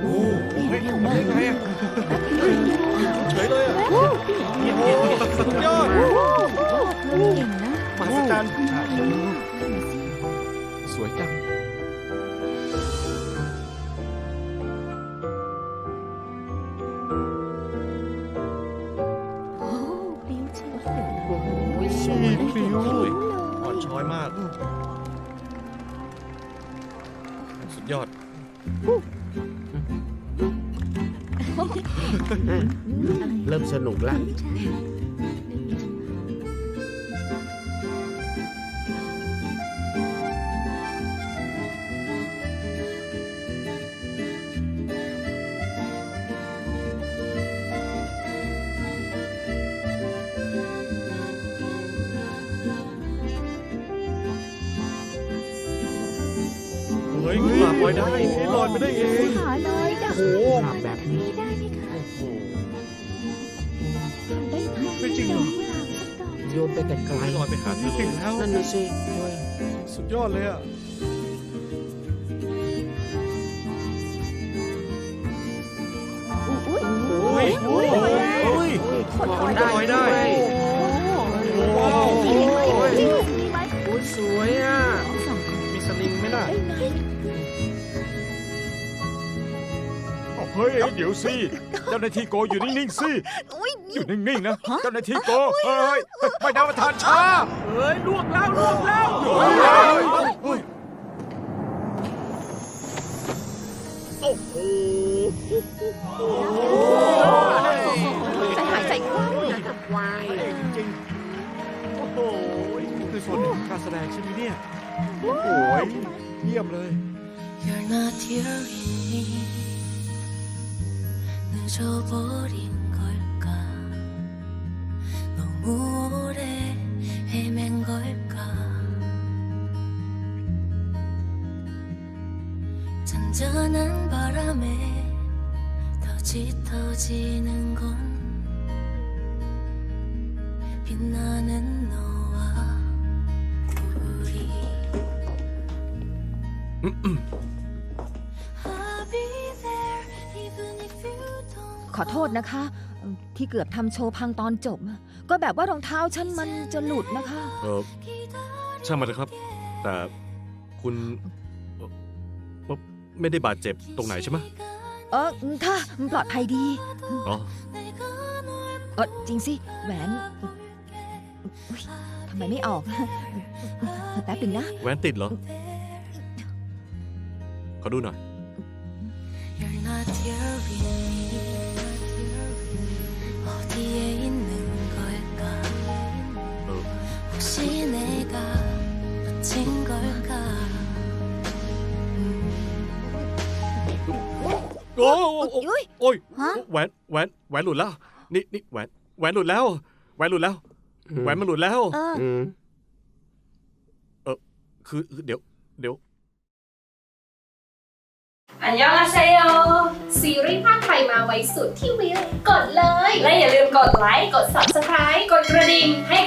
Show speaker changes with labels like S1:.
S1: โอ้เฮ้ยผได้อะเฉยเยอ่โอ้โหสุดยอดเก่ง
S2: นะมหัศจรรย์สวยจัง
S1: สวยพลิ้ว
S3: อ่อนช้อยมาก สุดยอด
S4: เริ่มสนุกแล้ว
S3: ลับไว้ได้นี่ลอยไปได้เอง
S2: ขาลอยดับ
S4: โอ้หลับแบบนี้
S2: ไม่ได้เลยค่ะ
S3: โอ้โห
S2: ทำได้ไหม
S1: ไม่จริงเหรอ
S2: กุหลาบสักดอก
S4: โยนไปแต่ไกล
S3: ไม่ลอยไปหาเธอเลย
S1: แล้ว
S4: นั่นน่ะสิเฮ้ย
S1: สุดยอดเลยอะ
S2: อุ้ย
S3: โอ้ยโอ้ยโอ้ย
S2: คนลอย
S3: ได้
S1: เฮ้ยเดี๋ยวสิเจ้าหน้าที่โกอยู่นิ่งๆสิ
S2: อุ้ย
S1: อยู่นิ่งๆนะเจ้าหน้าที่โกเฮ้ยไม่ได้ประทานช้า
S4: เฮ้ยลวกแล้วลวกแล้ว
S1: เฮ้ยเฮ้ย
S4: โอ้โห
S2: ใจหายใจคว่ำ
S4: วาย
S1: จริงๆโอ้โหนี่คือส่วนหนึ่งของการแสดงใช่ไหมเนี่ยโอ้โหเยี่ยมเลย
S5: You're not here with me 늦어버린 걸까? 너무 오래 헤맨 걸까? 잔잔한 바람에 더 짙어지는 건 빛나는 너와 우리
S2: ขอโทษนะคะ ที่เกือบทำโชว์พังตอนจบ ก็แบบว่ารองเท้าฉันมันจะหลุดนะคะ
S3: เออช่างมันเถอะครับ แต่คุณเอ่อเอ่อไม่ได้บาดเจ็บตรงไหนใช่ไหม
S2: เออค่ะปลอดภัยดี
S3: อ๋อ
S2: เออจริงสิ แหวนอุ๊ยทำไมไม่ออก แป๊บหนึ่งนะ
S3: แหวนติดเหรอ ขอดูหน่อย
S5: You're not here
S3: โอ้โอ้โอ้
S2: อุ๊ย
S3: โอ้ย
S2: ฮะ
S3: แหวนแหวนแหวนหลุดแล้ว นี่นี่แหวนแหวนหลุดแล้วแหวนหลุดแล้วแหวนมันหลุดแล้ว
S2: เออ
S4: อืม
S3: คือเดี๋ยวเดี๋ยว
S6: อันยองอาเซโยซีรีส์ภาคไทยมาไว้สุดที่วิว กดเลย และอย่าลืมกดไลค์ กด subscribe กดกระดิ่งให้